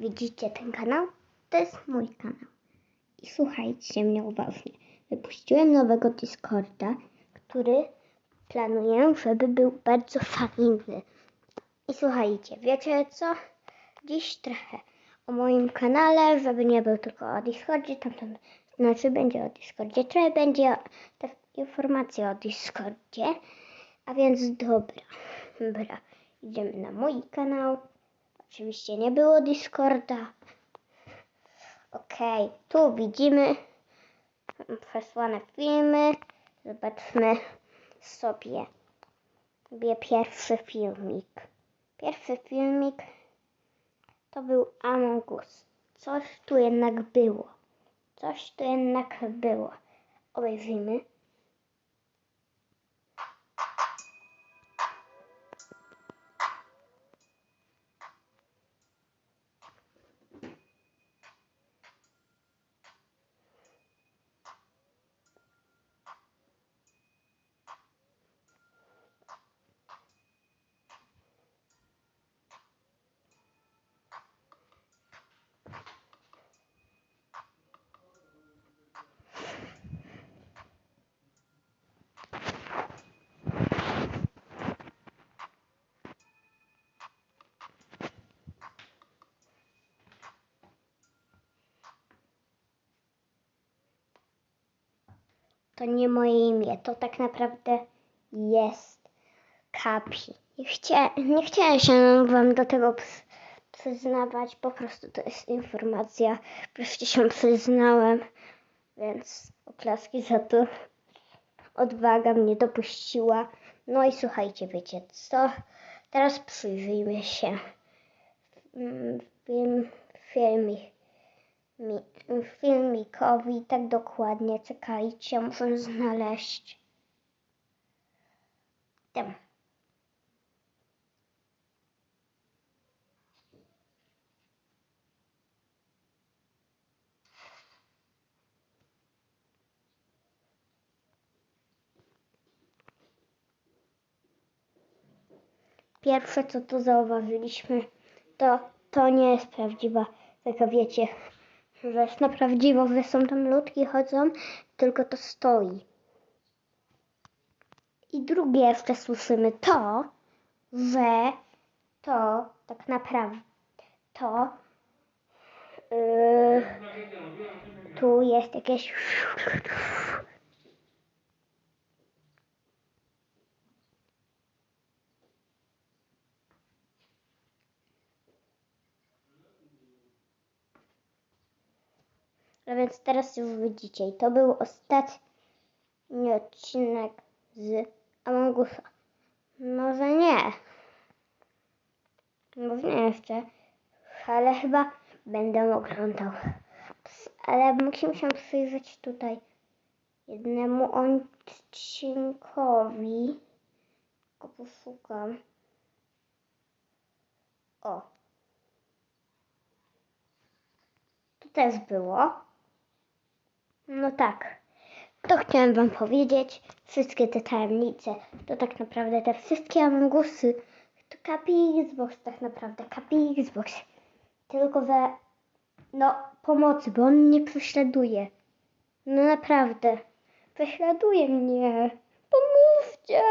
Widzicie ten kanał? To jest mój kanał. I słuchajcie mnie uważnie. Wypuściłem nowego Discorda, który planuję, żeby był bardzo fajny. I słuchajcie, wiecie co? Dziś trochę o moim kanale, żeby nie był tylko o Discordzie, tam, tam znaczy będzie o Discordzie, trochę będzie o, te informacje o Discordzie. A więc dobra, dobra, idziemy na mój kanał. Oczywiście nie było Discorda. Okej, tu widzimy przesłane filmy. Zobaczmy sobie. Sobie pierwszy filmik. Pierwszy filmik to był Among Us. Coś tu jednak było. Coś tu jednak było. Obejrzyjmy. To nie moje imię. To tak naprawdę jest Kapi. Nie, chcia, nie chciałem się wam do tego przyznawać. Po prostu to jest informacja. Wreszcie się przyznałem. Więc oklaski za to. Odwaga mnie dopuściła. No i słuchajcie, wiecie co? Teraz przyjrzyjmy się mm, film, filmik, mi, filmikowi tak dokładnie. Czekajcie, muszę znaleźć. Ten. Pierwsze, co tu zauważyliśmy, to to nie jest prawdziwa, taka wiecie, że na prawdziwo, że są tam ludki chodzą, tylko to stoi. I drugie jeszcze słyszymy to, że to tak naprawdę to yy, tu jest jakieś A więc teraz już widzicie. I to był ostatni odcinek z Among Usa. Może nie. Może nie jeszcze. Ale chyba będę oglądał. Ale musimy się przyjrzeć tutaj jednemu odcinkowi. Go poszukam. O. To też było. No tak. To chciałem wam powiedzieć. Wszystkie te tajemnice to tak naprawdę te wszystkie Amongusy. To Kapi Xbox tak naprawdę. Kapi Xbox. Tylko, że no pomocy, bo on mnie prześladuje. No naprawdę. Prześladuje mnie. Pomóżcie!